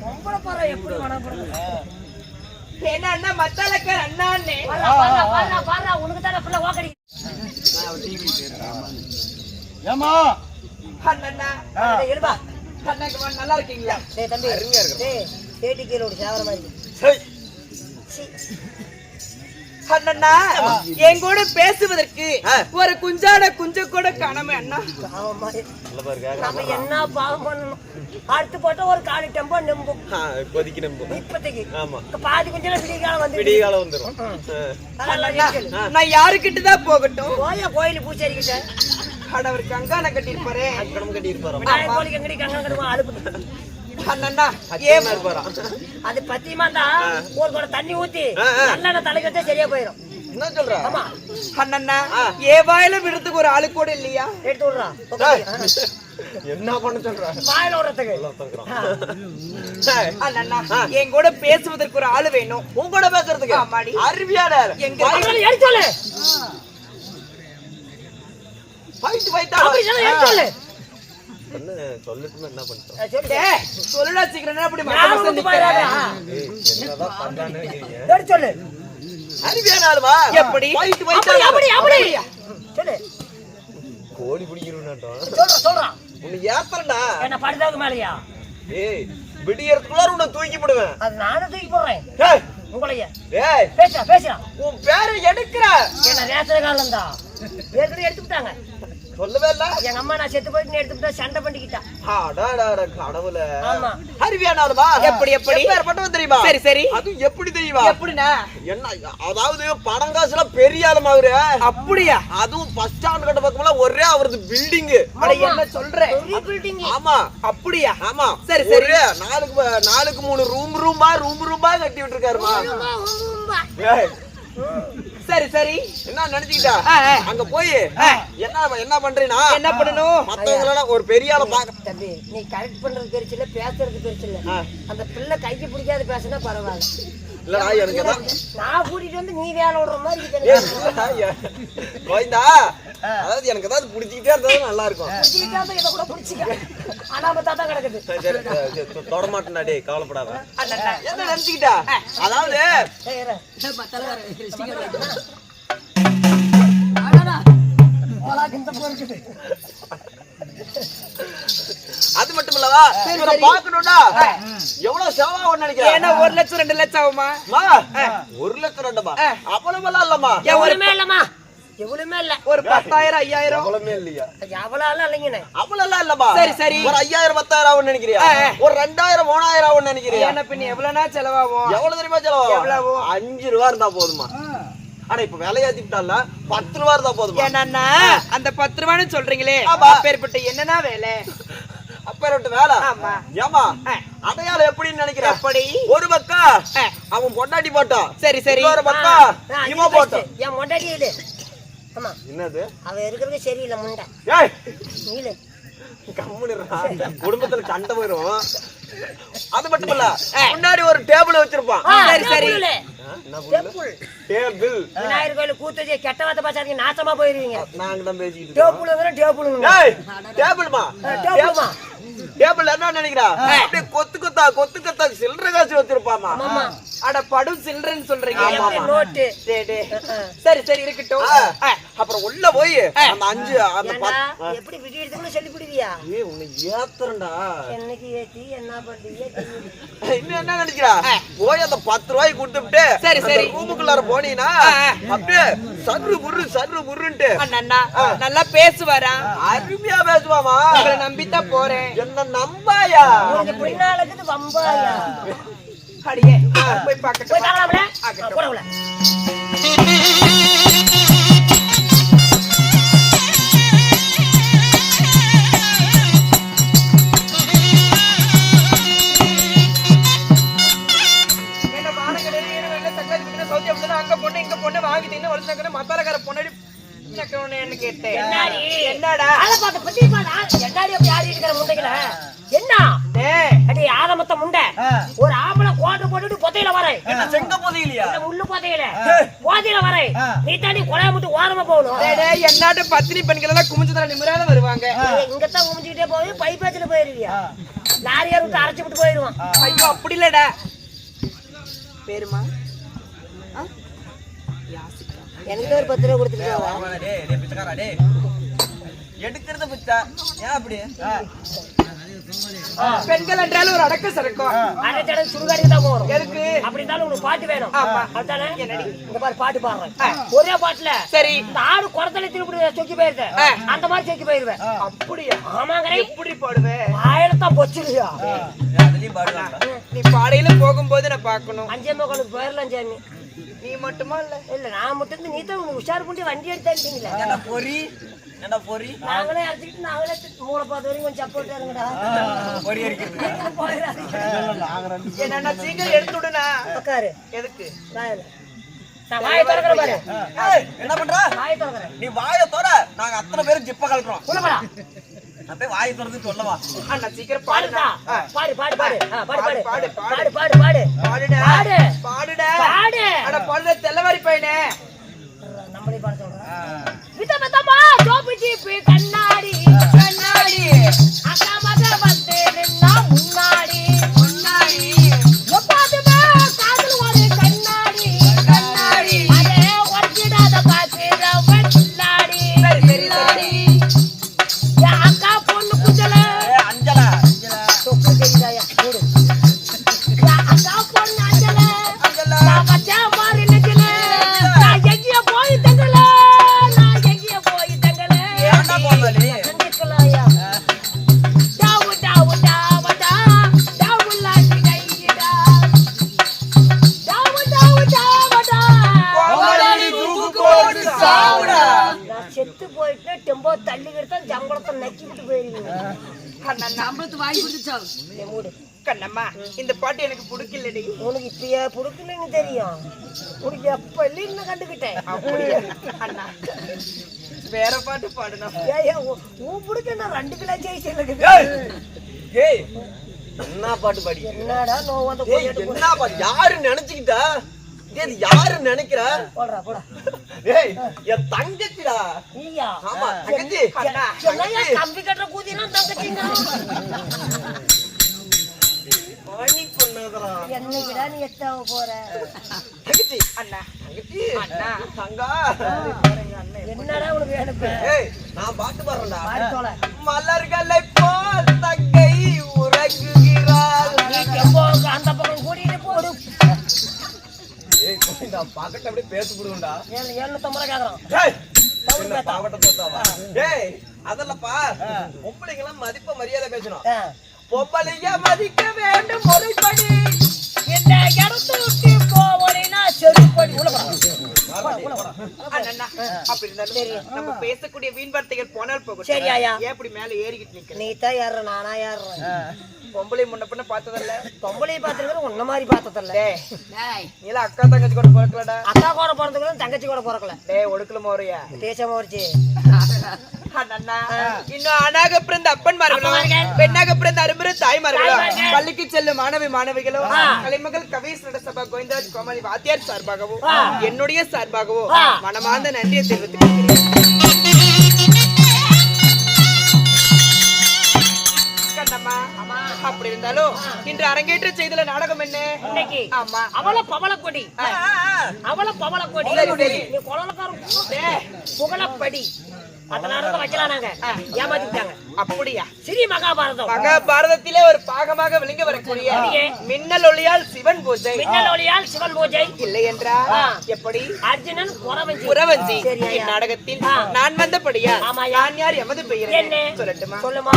பொம்பளை எப்படி வேணா போறது? என்ன அண்ணா மத்தாலக்கார் அண்ணான்னு. பாரா பாரா பாரா பாரா உனக்கு தான் பிள்ளை ஓக்கடி ஏமா அண்ணா டேய், எழுப்பா அண்ணாக்கு வா, நல்லா இருக்கீங்களா? டேய் தம்பி. டேய் சேட்டி கீழே ஒரு சேவர மாதிரி அண்ணா என் கூட பேசுவதற்கு ஒரு குஞ்சாட குஞ்ச கூட காணாம அண்ணா. நம்ம என்ன பாவம் பண்ணணும்? அடுத்து போட்டா ஒரு காலி டெம்போ நெம்பும். கொதிக்கு நம்ப இப்போதைக்கு. ஆமா. பாதி கொஞ்சம் விடிய காலம் வந்து விடிய காலம் வந்துரும் நான் யாருக்கிட்ட தான் போகட்டும். போய கோயில் பூச்சேரி கிட்ட அட அவர் கங்கான கட்டியிருப்பாரு. கணம் கட்டி இருப்பாராம் விநாயகர் கோயிலுக்கு எங்கடி கங்க கடுமா அழுப்பு அண்ணா ஏன் இருப்பாராம் அது பத்தியமா தான் ஒரு குடம் தண்ணி ஊத்தி. நல்லெண்ணெய் தலைக்கு வச்சா சரியா போயிடும் என்ன சொல்ற? ஆமா. அண்ணா ஏ வாயில விடுறதுக்கு ஒரு ஆளு கூட இல்லையா? எடுத்து என்ன பண்ண சொல்ற? வாயில விடுறதுக்கு. என் கூட பேசுவதற்கு ஒரு ஆளு வேணும். உன் கூட பேசுறதுக்கு? ஆமாடி. அருமையான எங்க அப்படி எடுத்து சொல்லு ஃபைட் அப்படி சொல்லு சொல்லு என்ன டேய், சொல்லுடா சீக்கிரம் அப்படி என்னதான் எடுத்து சொல்லு. அருமையான ஆளுமா எப்படி? அப்படி அப்படி சொல்லு. கோழி பிடிக்கிறோம் சொல்றா சொல்றா. உன்னை ஏத்தறடா என்ன படுத்ததுக்கு மேலயா? ஏய் விடியறதுக்குள்ள உன்னை தூக்கி போடுவேன். அது நானும் தூக்கி போடுறேன். ஏய். உங்களைய. ஏய். பேசுறா பேசுறா உன் பேரை எடுக்கிற. என்ன ரேஷன் காலம் தான் ஏற்கனவே எடுத்துக்கிட்டாங்க. சொல்லவே இல்ல. எங்க அம்மா நான் செத்து போயிட்டு எடுத்துக்கிட்டா சண்டை பண்ணிக்கிட்டா. அடாடாடா கடவுளே. ஆமா. அருமையான ஆளுமா எப்படி, எப்படி? எப்பேற்பட்டவன் தெரியுமா? சரி சரி. அது எப்படி தெரியுமா? எப்படிண்ணா? என்ன அதாவது பணம் காசுல பெரிய ஆளுமா அவரு? அப்படியா? அதுவும் பஸ் ஸ்டாண்ட் கட்ட பக்கம்லாம் ஒரே அவரது பில்டிங் அட என்ன சொல்ற? பெரிய பில்டிங் ஆமா. அப்படியா? ஆமா. சரி, சரி. ம- நாலுக்கு மூணு ரூம் ரூம்பா ரூம் ரூம்பா கட்டி விட்டுருக்காருமா. சரி சரி. என்ன நினைச்சுக்கிட்டா. அங்க போய். என்ன என்ன பண்றீனா? என்ன பண்ணணும்? மத்தவங்க எல்லாம் ஒரு பெரிய ஆளை பாக்க தம்பி நீ கரெக்ட் பண்றது பெருசு இல்ல பேசுறது பெருசு இல்ல. அந்த பிள்ளை கைக்கு பிடிக்காத பேசுனா பரவாயில்ல. இல்லடா எனக்கு தான் நான் கூட்டிட்டு வந்து நீ வேலை விடுற மாதிரி இருக்கு கோவிந்தா அதாவது எனக்கு ஏதாவது பிடிச்சிக்கிட்டே இருந்தாலும் நல்லா இருக்கும் பிடிச்சிக்கிட்டாம இதை கூட பிடிச்சிக்க. அனாமத்தா தான் கிடக்குது. சரி, தொட மாட்டேன்டா டேய் கவலைப்படாத. என்ன நினைச்சுக்கிட்டா? அதாவது. அது மட்டும் இல்லவா? இவரை பாக்கணும்டா எவ்வளவு செலவாகும் நினைக்கிறேன் ஏன்னா ஒரு லட்சம் ரெண்டு லட்சம் ஆகுமா ஒரு லட்சம் ரெண்டுமா? அவ்வளவெல்லாம் இல்லம்மா. எவ்வளவுமே இல்லம்மா. எவ்வளவுமே இல்ல. ஒரு பத்தாயிரம் ஐயாயிரம். அவ்வளவுமே இல்லையா? எவ்வளவு இல்லைங்கண்ணே. அவ்வளவு இல்லம்மா. சரி, சரி. ஒரு ஐயாயிரம் பத்தாயிரம் ஆகும் நினைக்கிறியா? ஒரு ரெண்டாயிரம் மூணாயிரம் ஆகும் நினைக்கிறியா? என்ன பின்ன எவ்வளவுனா செலவாகும். எவ்வளவு தெரியுமா செலவாகும்? எவ்வளவு? அஞ்சு ரூபா இருந்தா போதுமா ஆனா இப்ப விலையாத்திட்டால பத்து ரூபா இருந்தா போதுமா ஏன்னா அந்த பத்து ரூபான்னு சொல்றீங்களே. அப்பேற்பட்ட என்னன்னா வேலை? அப்பேரட்டு வேலை. ஏமா. அடையாளம் எப்படின்னு நினைக்கிறேன் எப்படி? ஒரு பக்கம். அவன் பொண்டாட்டி போட்டான் சரி சரி. இன்னொரு பக்கம் இவன் best. என் மொண்டாடி இல்ல ஆமா. என்னது? அவ இருக்கிறது சரியில்லை முண்டை. ஏய்! நீலு. குடும்பத்துல சண்டை போயிரும். அது மட்டும் இல்ல முன்னாடி ஒரு டேபிள் வச்சிருப்பான். சரி, சரி. டேபிள். விநாயகர் கோயில் கூத்தச்சு கெட்ட வார்த்தை பாச்சாதீங்க நாசமா போயிருவீங்க. நாங்க தான் டேபிளுங்க ஏய் டேபிள்மா? டேபிளுமா? டேபிள் என்ன நினைக்கிறா? அப்படியே கொத்து கொத்தா கொத்து கொத்தா சில்லற காசு வச்சிருப்பாமா? அட படும் சில்றன்னு சொல்றீங்க. நோட்டு. டேய், டேய். சரி சரி இருக்கட்டும். அப்புறம் உள்ள போய் அந்த அஞ்சு அந்த எப்படி விடியறதுக்குள்ள சொல்லி பிடிவியா ஏய் உன்னை ஏத்துறேன்டா. என்னைக்கு ஏத்தி என்ன பண்றீங்க இன்னும் என்ன நினைக்கிறா? போய் அந்த பத்து ரூபாய் கொடுத்துட்டு சரி, சரி. ரூமுக்குள்ளார போனீங்கன்னா. அப்படியே சர்ரு புர்ரு சர்ரு புர்ருன்ட்டு. அண்ணா நல்லா பேசுவாரா? அருமையா பேசுவாமா உங்களை நம்பித்தான் போறேன். என்ன நம்பாயா? உனக்கு பின்னாலுக்கு வம்பாயா? அடியே. போய் போய் பார்க்கட்டும் தாங்கலாம்ல ஆகட்டும். கூட போதையில வரேன் நீ தாண்டி கொலைய மட்டும் ஓரமா போகணும். என்னாட்டு பத்தினி பெண்கள் நிமிராத வருவாங்க? இங்கத்தான் குமிஞ்சுக்கிட்டே போய் பைப்பாச்சில போயிருவியா? லாரியார் விட்டு அரைச்சு விட்டு போயிடுவான் ஐயோ அப்படி இல்லடா. பேருமா. எனக்கு ஒரு பத்து ரூபா டேய். எடுக்கிறது பிச்சை. ஏன் அப்படி? பெண்கள் என்றாலும் ஒரு அடக்க சரக்கம் அரைச்சடை சுடுகாடுக்கு தான் போறோம். எதுக்கு? அப்படி இருந்தாலும் உனக்கு பாட்டு வேணும். ஆமா. அதுதானே இந்த மாதிரி பாட்டு பாடுறேன். ஒரே பாட்டுல சரி. இந்த ஆடு குடத்துல திருப்பி சொக்கி போயிருக்கேன் ஆ. அந்த மாதிரி சொக்கி போயிருவேன். அப்படியா? ஆமாங்கறே எப்படி பாடுவேன் ஆயிரத்தான் பொச்சுலையா அதுலயும் பாடுவாங்க. நீ பாடையில போகும்போது நான் பார்க்கணும். அஞ்சே மகளுக்கு போயிடலாம் சாமி நீ மட்டுமா இல்ல? இல்ல நான் மட்டும் இருந்து நீ தான் உனக்கு உஷார் பண்ணி வண்டி எடுத்தாட்டீங்களே என்ன பொறி. என்ன பொறி? நாங்களே அரைச்சிட்டு நாங்களே மூளை பார்த்த வரைக்கும் கொஞ்சம் சப்போர்ட் இருங்கடா பொறி அடிக்கிறது போயிடாதீங்க என்ன சீக்கிரம் எடுத்து விடுனா உட்காரு. எதுக்கு? வாயில. வாயை திறக்கிறேன் பாரு. ஏய், என்ன பண்ற? வாயை திறக்கிறேன் நீ வாயை தோற நாங்க அத்தனை பேரும் ஜிப்ப கழட்டுறோம். நான் போய் வாயை திறந்து சொல்லவா? அண்ணா சீக்கிரம் பாடுடா. பாடுடா. பாடு பாடு பாடு. பாடு பாடு பாடு, பாடு பாடு. பாடு பாடுடா. பாடு. பாடுடா. பாடு. அட பாடுற தெல்லவாரி பையனே. நம்மளே பாட சொல்றேன் வித விதமா சோப்பு கண்ணாடி கண்ணாடி. அக்கா மக செத்து போயிட்டு டெம்போ தள்ளிக்கிட்டு தான் சம்பளத்தை நக்கி விட்டு போயிருவீங்க. கண்ணம்மா. இந்த பாட்டு எனக்கு பிடிக்கலடி. உனக்கு இப்பயா புடுக்கலன்னு தெரியும். உனக்கு எப்ப இல்லைன்னு கண்டுக்கிட்டேன். அப்படியா? அண்ணா வேற பாட்டு பாடணும் ஏய் உன் புடுக்க நான் ரெண்டு கிலோ ஜெயிச்சு ஏய், ஏய் என்ன பாட்டு பாடி? என்னடா நோ வந்து ஏய் என்ன பாட்டு? யாரு நினைச்சுக்கிட்டா? யாரு நினைக்கிற? போடுறா போடா ஏய் என் தங்கச்சிடா நீயா ஆமா தங்கச்சி அண்ணா என்னையா கம்பி கட்டுற கூதினா தங்கச்சிங்க மணி பொண்ணுதான் என்னைக்குடா நீ எத்தாவ போற தங்கச்சி அண்ணா தங்கச்சி அண்ணா. தங்கா என்னடா உனக்கு வேணுப்ப ஏய் நான் பாட்டு பாடுறேன்டா பாடி தோல மலர்களை பக்கத்துல அப்படியே பேச போடுவேன்டா ஏழு எழுநூத்தம்பது ரூபா கேக்குறான். ஏய்! தவிடு என்ன பேத்தா. பாவட்ட தோத்தாவா ஏய் அதல்லப்பா பொம்பளைங்க எல்லாம் மதிப்ப மரியாதை பேசணும். பொம்பளைங்க மதிக்க வேண்டும் முறைப்படி. இந்த இடத்த விட்டு செருப்படி. நம்ம பேசக்கூடிய வீண் வார்த்தைகள் போனால் போகும் சரி, ஐயா. ஏன் இப்படி மேல ஏறிக்கிட்டு நிக்கிறேன் நீ தான் ஏறுற நானா ஏறுறேன். பொம்பளை முன்ன பின்ன பார்த்ததில்ல. பொம்பளையை பார்த்துருக்கிற உன்ன மாதிரி பார்த்ததில்ல. டேய் நீலாம் அக்கா தங்கச்சி கூட பிறக்கலடா. அக்கா கூட பிறந்துக்கல தங்கச்சி கூட பிறக்கல. டேய் ஒடுக்கல மோரையா. வரிச்சு அண்ணா இன்னும் ஆணாக பிறந்த அப்பன்மார்களும் அப்பன்மார்கள். பெண்ணாக பிறந்த அரும்பெரு தாய்மார்களும் தாய்மார்கள். பள்ளிக்கு செல்லும் மாணவி மாணவிகளும். கலைமகள் கவிஸ் சபா கோவிந்தராஜ் கோமாளி வாத்தியார் சார்பாகவும் ஆ. என்னுடைய சார்பாகவும் ஆ. மனமார்ந்த நன்றியை தெரிவித்துக் அப்படி இருந்தாலும் இன்று அரங்கேற்ற செய்தல நாடகம் என்ன? இன்னைக்கு. ஆமா. அவள பவளக்கொடி. அவள பவளக்கொடி. புகழப்படி. அந்த நாடகம் வைக்கலாம் நாங்க ஏமாத்திட்டாங்க. அப்படியா? ஸ்ரீ மகாபாரதம். மகாபாரதத்திலே ஒரு பாகமாக விளங்கி வரக்கூடிய. மின்னல் ஒளியால் சிவன் பூஜை. மின்னல் ஒளியால் சிவன் பூஜை. இல்லை என்றால் ஆ. எப்படி? அர்ஜுனன் புறவஞ்சி ஆ. நான் வந்தபடியா. நான் யார் எமது பெயர்? சொல்லட்டுமா? சொல்லுமா.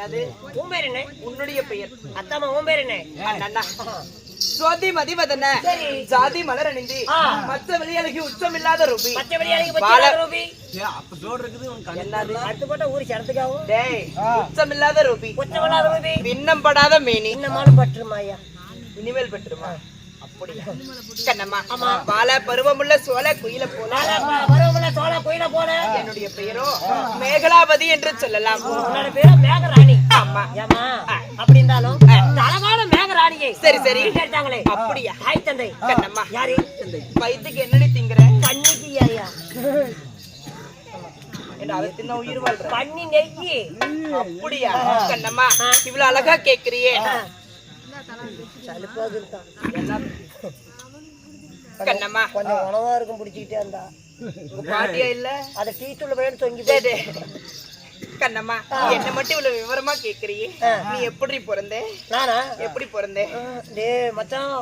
என்னது? உன் பேர் என்ன? உன்னுடைய பெயர். அத்தாமா உன் பேர் என்ன. ஜாதி மலர் அணிந்து. மத்த உச்சம் இல்லாத ரூபி. வெளியாளிக்கு ரூபி. அப்ப ஜோடு இருக்குது உன் கண்ணு. என்னது? அடுத்து போட்ட ஊரு சரத்துக்காவும் டேய் உச்சம் இல்லாத ரூபி. இல்லாத ரூபி. படாத மேனி. இன்னமாலும் பற்றுமாயா இனிமேல் பெற்றுமா? அப்படியா? கண்ணம்மா. பால பருவமுள்ள சோழ குயில போல. சோழ கோயில என்னுடைய பெயரோ மேகலாபதி என்று சொல்லலாம். உன்னோட பேரு மேகராணி. ஆமா. ஏமா அப்படி இருந்தாலும் அழகான மேகராணியை சரி சரி. எடுத்தாங்களே. அப்படியா? தாய் தந்தை. கண்ணம்மா. யாரு? வயிற்றுக்கு என்னடி திங்கிற? கண்ணிக்கு வாழ்ற? பண்ணி நெய்யி. அப்படியா? கண்ணம்மா இவ்வளவு அழகா கேக்குறியே. கண்ணம்மா. கொஞ்சம் உணவா இருக்கும் பிடிச்சிக்கிட்டே இருந்தா. பாட்டியா இல்ல? அதை டீத்துள்ள போய் தொங்கி டேய், டேய். கண்ணம்மா என்ன மட்டும் இவ்வளவு விவரமா கேக்குறியே? நீ எப்படி பிறந்தே? நானா? எப்படி பிறந்தே? டேய் மச்சான்.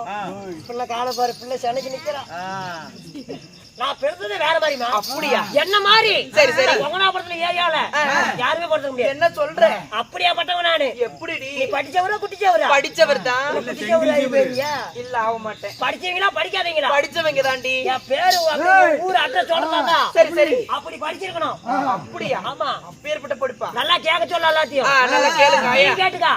பிள்ளை காலை பாரு பிள்ளை சென்னைக்கு நிக்கிறா நான் பிறந்தது வேற மாதிரிமா அப்படியா? என்ன மாதிரி? சரி, சரி. ஒங்கனாபுரத்துல ஏரியால யாருமே படுத்த முடியாது. என்ன சொல்ற? அப்படியா பட்டவன் நானு. எப்படிடி? நீ படிச்சவரா குட்டிச்சவரா? படிச்சவர் தான். குட்டிச்சவரா இல்ல ஆக மாட்டேன். படிச்சீங்களா படிக்காதீங்களா படிச்சவங்க தாண்டி. என் பேரு ஊர் அட்ரஸ் சொல்லலாம் சரி சரி. அப்படி படிச்சிருக்கணும். அப்படியா? ஆமா. அப்பேற்பட்ட படிப்பா. நல்லா கேட்க சொல்ல எல்லாத்தையும். நல்லா கேளுங்க. நீ கேட்டுக்கா.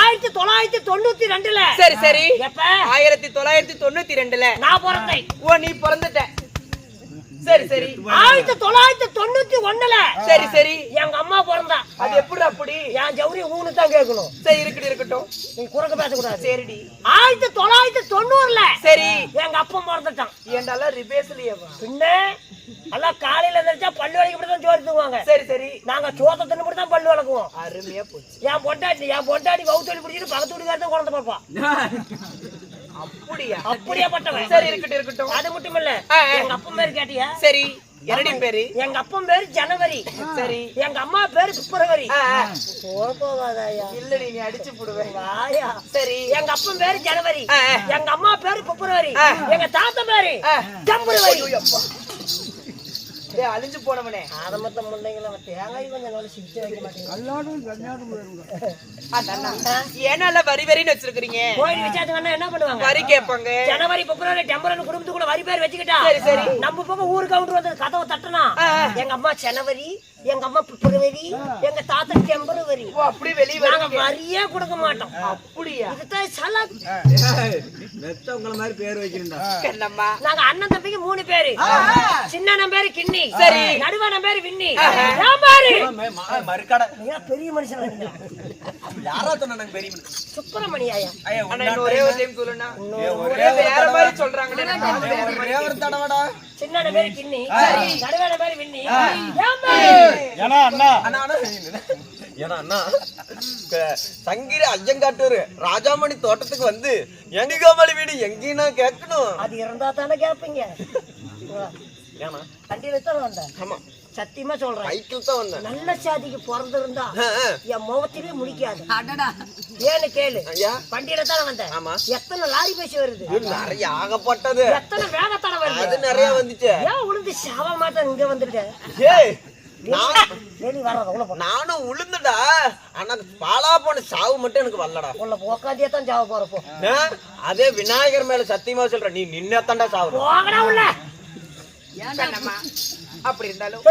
ஆயிரத்தி தொள்ளாயிரத்தி தொண்ணூத்தி ரெண்டுல. சரி சரி. எப்ப? ஆயிரத்தி தொள்ளாயிரத்தி தொண்ணூத்தி ரெண்டுல. நான் பிறந்தேன். ஓ நீ பிறந்துட்ட. சரி சரி. ஆயிரத்தி தொள்ளாயிரத்தி தொண்ணூத்தி ஒண்ணுல சரி சரி. எங்க அம்மா பிறந்தா. அது எப்படி அப்படி? என் ஜவுரி ஊனு தான் கேட்கணும். சரி இருக்கட்டும் இருக்கட்டும். நீ குறுக்க பேசக்கூடாது. சரிடி. ஆயிரத்தி தொள்ளாயிரத்தி தொண்ணூறுல சரி. எங்க அப்பா பிறந்துட்டான் ஏண்டால ரிபேஸ்லயேவா பின்ன? எல்லாம் காலையில எந்திரிச்சா பல்லு வலிக்கு தான் சோறு தூங்குவாங்க. சரி சரி. நாங்க சோத்த தின்னு தான் பல்லு வளக்குவோம் அருமையா போச்சு. என் பொண்டாட்டி என் பொண்டாட்டி வவுத்தொலி பிடிச்சிட்டு பக்கத்து வீட்டுக்காரதான் குழந்தை பார்ப்பான் அப்படியா? அப்படியே பட்டவன். சரி இருக்கட்டும் இருக்கட்டும். அது மட்டும் இல்ல. எங்க அப்பன் பேரு கேட்டியா? சரி என்னடி பேரு? எங்க அப்பன் பேரு ஜனவரி. சரி. எங்க அம்மா பேரு பிப்ரவரி. போகாதாயா? இல்லடி நீ அடிச்சு போடுவேன். வாயா. சரி. எங்க அப்பன் பேரு ஜனவரி. எங்க அம்மா பேரு பிப்ரவரி. எங்க தாத்தா பேரு ஆ. டேய் அழிஞ்சு போனவனே. அத மொத்தம் முள்ளைங்கள தேங்காய் கொஞ்சம் நல்லா சிரிச்சு வைக்க மாட்டேங்க ஏனால வரி வரின்னு வச்சிருக்கீங்க கோயில் விசாரிச்சுங்கன்னா என்ன பண்ணுவாங்க? வரி கேட்பாங்க. ஜனவரி பிப்ரவரி டெம்பரவரி குடும்பத்துக்குள்ள வரி பேர் வச்சுக்கிட்டா? சரி, சரி. நம்ம பக்கம் ஊர் கவுண்டர் வந்து கதவை தட்டனா. எங்க அம்மா ஜனவரி எங்க அம்மா பிப்ரவரி எங்க தாத்தா டெம்பரவரி ஓ அப்படி வெளிய நாங்க வரியே கொடுக்க மாட்டோம். அப்படியா? இதுதான் சலக். மெத்த உங்கள மாதிரி பேர் கண்ணம்மா நாங்க அண்ணன் தம்பிக்கு மூணு பேரு. சின்ன அண்ணன் பேரு கிண்ணி சரி. நடுவண்ணன் பேரு விண்ணி பெரிய மனுஷன். யாரா சொன்னா நாங்க பெரிய மனுஷன்? சுப்பிரமணிய ஐயா. அண்ணா ஒரே ஒரு டைம் சொல்லுண்ணா. ஏ, ஒரே வேற மாதிரி சொல்றாங்களே ஒரே ஒரு தடவைடா. சின்ன அண்ணன் பேரு கிண்ணி. நடுவண்ணன் பேரு விண்ணி. ஏன் பாரு அண்ணா, அண்ணா. ஏன்னா அண்ணா சங்கிரி ஐயங்காட்டூர் ராஜாமணி தோட்டத்துக்கு வந்து எங்க கோமாளி வீடு எங்கேயும் கேட்கணும். அது இருந்தா தானே கேப்பீங்க. ஏன்னா. வண்டியில தான் வந்தேன் ஆமா. சத்தியமா சொல்றேன். சைக்கிள் தான் வந்தேன். நல்ல சாதிக்கு பிறந்திருந்தா. என் முகத்திலே முடிக்காது. ஏன்னு கேளு. ஐயா. வண்டியில தானே வந்தேன். ஆமா. எத்தனை லாரி பேசி வருது? நிறைய ஆகப்பட்டது. எத்தனை வேகத்தான அது வருது நிறைய வந்துச்சு. ஏன் உளுந்து சாவ மாட்டேன் இங்க வந்துட்டேன் ஏய் நானும் உளுந்துடா. ஆனா பாலா போன சாவு மட்டும் எனக்கு வரலடா. உள்ள உக்காந்தியே தான் சாவ போறப்போ அதே விநாயகர் மேல சத்தியமா சொல்ற. நீ நின்னத்தாண்டா சாவு போகடா உள்ள. கண்ணம்மா அப்படி இருந்தாலும்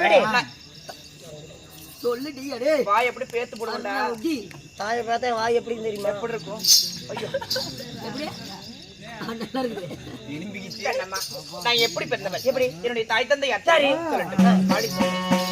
சொல்லுடி. வாய் எப்படி பேத்து போடுவேன்டா தாயை பார்த்தா வாய் எப்படின்னு தெரியுமா? எப்படி இருக்கும்? ஐயோ. கண்ணம்மா நான் எப்படி பிறந்தவன்? எப்படி? என்னுடைய தாய் தந்தை. அத்தாரி. சொல்லட்டும்?